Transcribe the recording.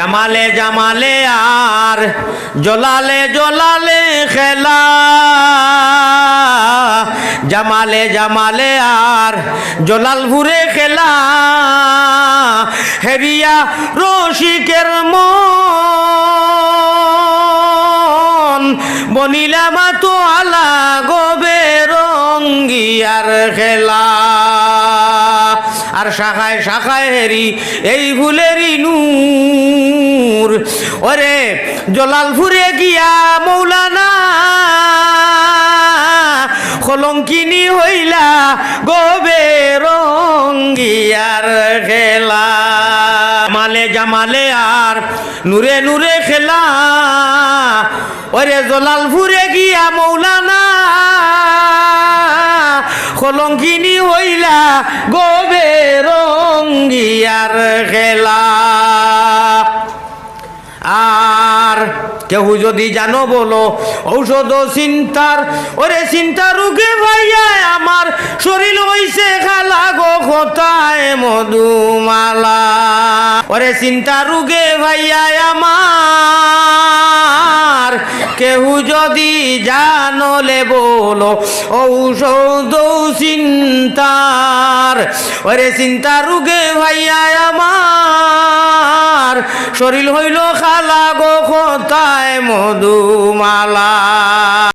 জামালে জামালে আর, জলালে জলালে খেলা। জামালে জামালে আর, জলাল ভুরে খেলা। হেরিয়া রসিকের মন, বনিলা মাতো আলা গবে রঙ্গিয়ার খেলা। আর শাখায় শাখায় হেরি, এই ফুলেরই নূর। ওরে জলালপুরে গিয়া মৌলানা কলঙ্কিনী হইলা গবে রঙ্গিয়ার খেলা। মালে জামালে আর নূরে নূরে খেলা। ওরে জলালপুরে গিয়া মৌলানা কলঙ্কিনী হইলা গবে রঙ্গিয়ার কেউ যদি জানো বলো, ঔষধ চিন্তার, ওরে চিন্তা রুগে ভাইয়া আমার শরীর হইছে খালা গো খোতায় মধুমালা। ওরে চিন্তা রুগে ভাইয়া আমার কেউ যদি জানলে বলো, ঔষধ চিন্তার, ওরে চিন্তা রুগে ভাইয়া আমার শরীর হইল খালা গো খোতায় মধুমালা